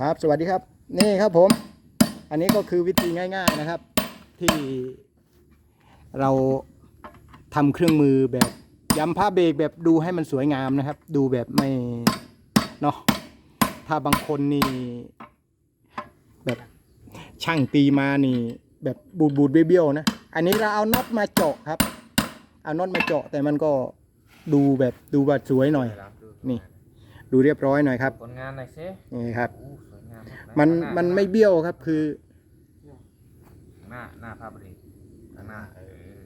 ครับ สวัสดีครับ นี่ครับผม อันนี้ก็คือวิธีง่าย ๆนะครับ ที่เราทำเครื่องมือแบบย้ำผ้าเบรกแบบดูให้มันสวยงามนะครับ ดูแบบไม่เนาะถ้าบางคนนี่แบบช่างตีมานี่ แบบบูดบูดๆเบี้ยวๆนะ อันนี้เราเอาน็อตมาเจาะครับ เอาน็อตมาเจาะแต่มันก็ดูแบบดูแบบสวยหน่อยนี่ ดูเรียบร้อยหน่อยครับผลงานหน่อยสินี่ครับโอ้สวยงามากมันหามันไม่เบี้ยวครับคือ หน้าหน้าภาพดีหน้าเออ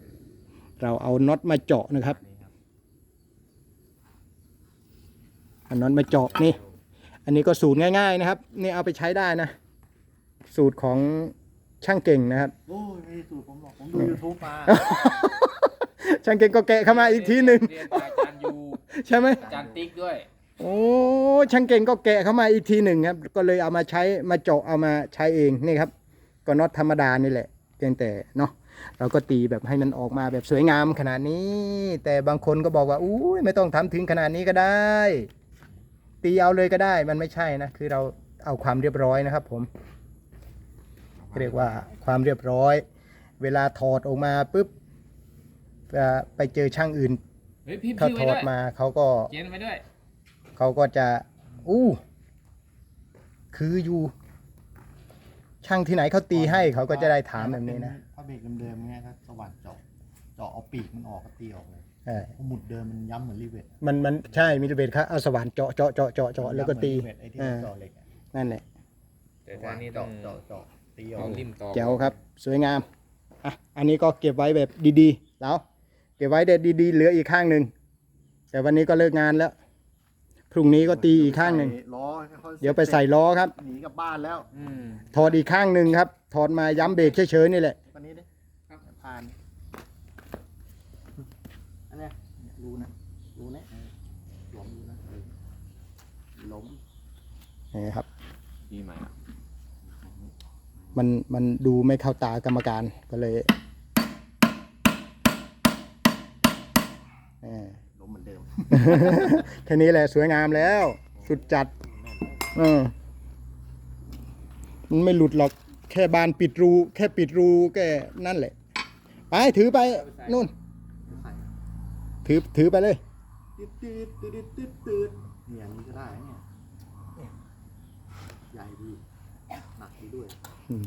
เราเอาน็อตมาเจาะนะครับนี่ครับเอาน็อตมาเจาะนี่ อันนี้ก็สูตรง่าย ๆนะครับ นี่เอาไปใช้ได้นะ สูตรของช่างเก่งนะครับ โอ้ยไม่ใช่สูตรผมหรอกผมดูยูทูบมาช่างเก่งก็แกะเข้ามาอีกทีหนึ่งเรียนจากอาจารย์ยูใช่ไหมอาจารย์ติ๊กด้วย โอ้ช่างเก่งก็แกะเข้ามาอีกทีหนึ่งครับ ก็เลยเอามาใช้มาเจาะเอามาใช้เองนี่ครับ ก็น็อตธรรมดานี่แหละ เพียงแต่เนาะเราก็ตีแบบให้มันออกมาแบบสวยงามขนาดนี้ แต่บางคนก็บอกว่าอุ้ยไม่ต้องทำถึงขนาดนี้ก็ได้ ตีเอาเลยก็ได้มันไม่ใช่นะ คือเราเอาความเรียบร้อยนะครับ ผม เรียกว่าความเรียบร้อย เวลาถอดออกมาปุ๊บเอ่อไปเจอช่างอื่นเฮ้ยพี่เขาพี่ถไว้อด้ดวยมาเขาก็เขียนไว้ด้วย เขาก็จะ อู้ คืออยู่ ช่างที่ไหนเขาตีให้เขาก็จะได้ถามแบบนี้นะถ้าเบรกเดิมๆเงี้ยถ้าสว่านเจาะเจาะเอาปีกมันออกก็ตีออกเลยเออเพราะหมุดเดิมมันย้ำเหมือนรีเวทมันมันใช่มีระเบิดครับเอาสว่านเจาะเจาะเจาะเจาะเจาะแล้วก็ตีย้ำเหมือนรีเวทไอ้ที่เออเจาะเหล็กอะนั่นแหละแต่ท่านี้ต้อเจาะงเจาะเจาะตีออเอากริมต่อแจ๋วครับ สวยงามอะอันนี้ก็เก็บไว้แบบดีๆแล้วเก็บไว้เด็ดดีๆ เหลืออีกข้างหนึ่งแต่วันนี้ก็เลิกงานแล้ว พรุ่งนี้ก็ตีอีกข้างหนึ่ง ใส่ล้อค่อๆเดี๋ยวไปใส่ล้อครับ หนีกลับบ้านแล้วอืมถอดอีกข้างหนึ่งครับ ถอดมาย้ำเบรกเฉยๆนี่แหละ วันนี้ดิผ่านอันเนี้ยรู้นะรู้นะเออหลวมรู้นะเออล้มนี่ครับปีใหม่อะมันมันดูไม่เข้าตากรรมการก็เลย แค่นี้แหละสวยงามแล้ว สุดจัดเออมันไม่หลุดหรอกแค่บานปิดรู แค่ปิดรูแค่นั่นแหละ ไปถือไปนู่นใส่ถือถือไปเลยตืดตืดตืดตืดตืดเนี่ยอย่างนี้ก็ได้เนี่ยเนี่ยใหญ่ดีหนักดีด้วย อืม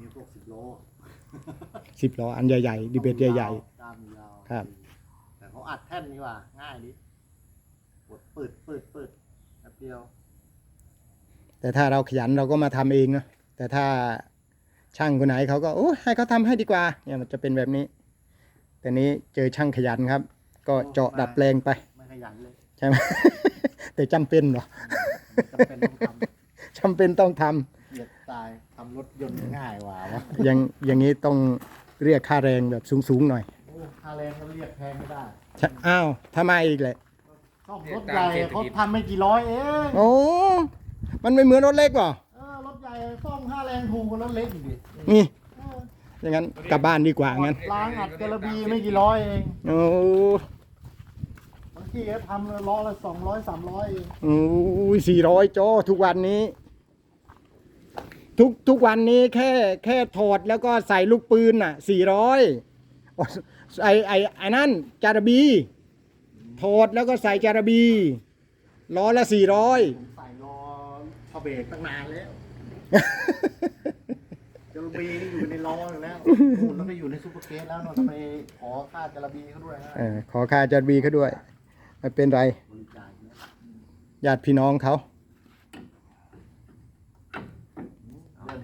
นี่ พวกสิบโลสิบล้ออันใหญ่ๆดีเบตใหญ่กล้ามยาวครับ แต่เขาอัดแท่นดีกว่าง่ายดิกดเปิดเปิดเปิดแป๊บเดียวๆ แต่ถ้าเราขยันเราก็มาทำเองนะแต่ถ้าช่างคนไหนเขาก็โอ้ให้เขาทำให้ดีกว่า เนี่ยมันจะเป็นแบบนี้ แต่นี้เจอช่างขยันครับ ก็เจาะดัดแปลงไปไม่ขยันเลยใช่ไหม แต่จำเป็นเหรอจำเป็นต้องทจำเป็นต้องทำำเหยียดตายทำรถยนต์ง่ายกว่าวะอย่างอย่างนี้ต้องเรียกค่าแรงแบบสูงๆหน่อยโอ้ค่าแรงก็เรียกแพงไม่ได้ใช่อ้าวทำไมอีกเลยซ่อมรถใหญ่เขาทำไม่กี่ร้อยเองโอ้มันไม่เหมือนรถเล็กว่ะเออรถใหญ่ซ่อมค่าแรงถูกกว่ารถเล็กอีกดินี่เอออย่างนั้นกลับบ้านดีกว่างั้นล้างอัดกระบีไม่กี่ร้อยเองโอ้บางทีก็ทำเลยล้อละสองร้อยสามร้อยเอง โอ้สี่ร้อยจอทุกวันนี้ ทุกทุกวันนี้แค่แค่ถอดแล้วก็ใส่ลูกปืนน่ะสี่ร้อยไอไอไอ้นั่นจารบีถอดแล้วก็ใส่จารบีล้อละสี่ร้อยผมใส่รอพอเบรกตั้งนานแล้วกระบีนี่อยู่ในล้ออยู่แล้วนู่นแล้วไปอยู่ในซูเปอร์เกตแล้วเนอะทำไมขอค่ากระบีเขาด้วยนะเออขอค่าจารบีเขาด้วยไม่เป็นไรบริจาคเนี่ยญาติพี่น้องเขา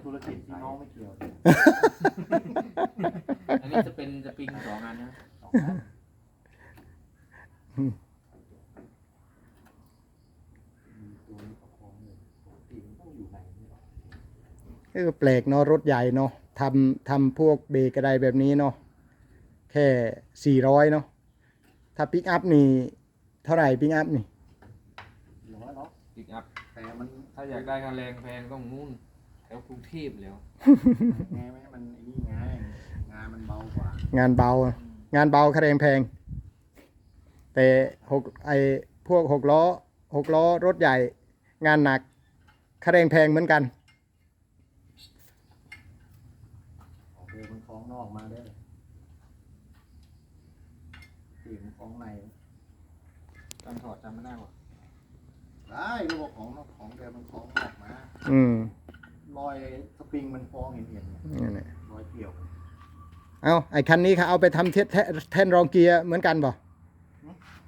เรื่องธุรกิจพี่น้องไม่เกี่ยวอันนี้จะเป็นจะปิงสองอันนะสองอันมีตัวนี้ประคองเลยปกติมันต้องอยู่ไหนเนี่ยเออแปลกเนาะรถใหญ่เนาะทำทำพวกเบรกอะไรแบบนี้เนาะแค่สี่ร้อยเนาะถ้าปิกอัพนี่ เท่าไหร่ปิกอัพนี่ร้อยเนาะปิกอัพแต่มันถ้าอยากได้ค่าแรงแพงต้องนู่น แถวกรุงเทพแล้วไงไม่ให้มันไอ้นี่ไงงานมันเบากว่างานเบา งานเบาค่าแรงแพง แต่หกไอพวกหกล้อหกล้อรถใหญ่ งานหนักค่าแรงแพงเหมือนกัน โอเคมันคล้องนอกมาเด้อตีมันคล้องในจำถอดจำไม่ได้ว่ะได้รูปของนอกของแต่มันคล้องนอกมา อืม รอยสปริงมันคล้องเห็นเห็นๆเนี่ยนั่นแหละรอยเกี่ยว เอาไอคันนี้เขาเอาไปทำเทแทแท่นรองเกียร์เหมือนกันบ่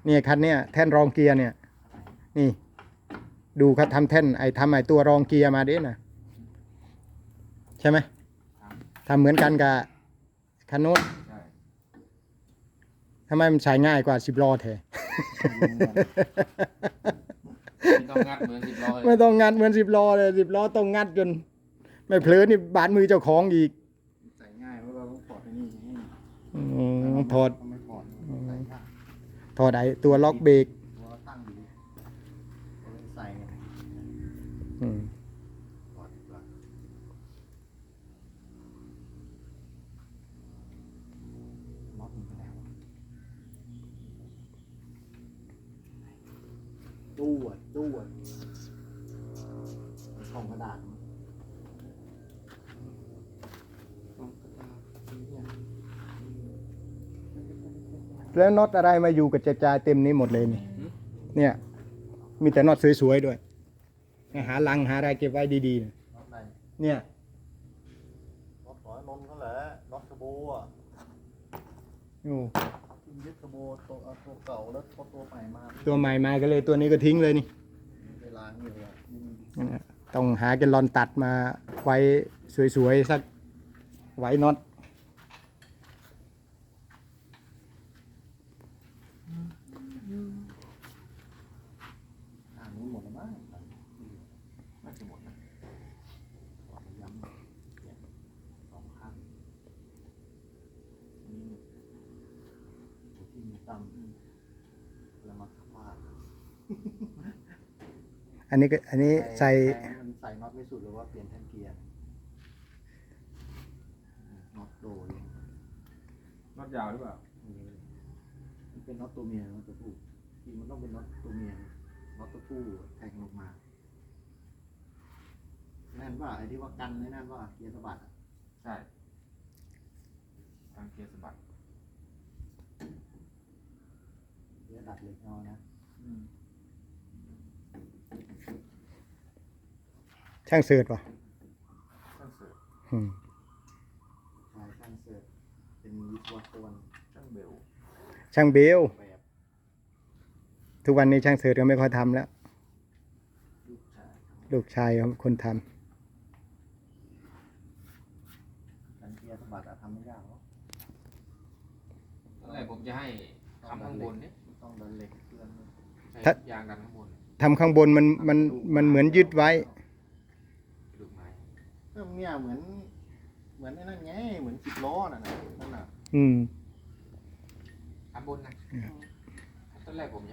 เนี่ยคันเนี้ยแท่นรองเกียร์เนี่ย นี่ ดูครับทำแท่นไอทำไอตัวรองเกียร์มาดินะใช่ไหมทำเหมือนกันกับคันโน้นใช่ทำไมมันใช้ง่ายกว่าสิบล้อแท้ ไม่ต้องงัดเหมือนสิบล้อเลยไม่ต้องงัดเหมือนสิบล้อเลยสิบล้อต้องงัดจน ไม่เผลอนี่บาดมือเจ้าของอีกใส่ง่ายเพราะเราต้องปลดไอ้นี่ไงอืมถอดถ้าไม่ปลดใส่ยากถอดไอตัวล็อกเบรกหัวตั้งอยู่เอาไว้ใส่ไงอืมปลดดีกว่าล็อกมันไปแล้วดูอะดูอะกล่องกระดาษมันกล่องกระดาษเนี่ย แล้วน็อตอะไรมาอยู่กับกระจายเต็มนี้หมดเลยนี่ เนี่ย มีแต่น็อตสวยๆด้วยให้หาลังหาอะไรเก็บไว้ดีๆนะน็อตไหนเนี่ยน็อตร้อยนนท์เขาแหละน็อตเทอร์โบอะอยู่ทิมยึดเทอร์โบตัวเอาตัวเก่าแล้วพอตัวใหม่มาตัวใหม่มาก็เลยตัวนี้ก็ทิ้งเลยนี่เวลานี่เลยอะอืมนั่นน่ะต้องหาแกลลอนตัดมาไว้สวยๆสักไว้น็อต อ่านนี้หมดแล้วมั้ง น่าจะหมดนะ ขอย้ำเนี่ยสองข้างนี่ที่มี ตั้มแล้วมาขับพาดอันนี้ก็อันนี้ใส่มันใส่น็อตไม่สุดหรือว่าเปลี่ยนแท่นเกียร์น็อตโดเลยน็อตยาวหรือเปล่ามันเป็นน็อตตัวเมียน็อตตัวผู้จริงมันต้องเป็นน็อตตัวเมียน็อตตัวผู้แทงลงมาแน่นว่าไอ้ที่ว่ากันไอ้นั่นว่าเกียร์สะบัดอะใช่ทางเกียร์สะบัด เกียร์ดัดเหล็กเอานะอืมช่างเสิร์ชป่ะช่างเสืออืมชายช่างเสิร์ฟเป็นวิศวกรช่างเบลช่างเบล แบบทุกวันนี้ช่างเสิร์ชก็ไม่ค่อยทำแล้ว ลูกชายลูกชายเขาคนทำกันเกียร์สะบัดอะทำไม่ยากหรอกตอนแรกผมจะให้ทำข้างบนเนี่ยต้องดัน เหล็กเคลื่อนด้วยใช้ยางดันข้างบนทำข้างบนมันมันมันเหมือนยึดไว้กระดูกไม้เรื่องเนี่ยเหมือน เหมือนไอ้นั่นไง เหมือนสิบล้อน่ะนะนั่นน่ะอืมข้างบนนะตอนแรกผมจะให้แกข้าง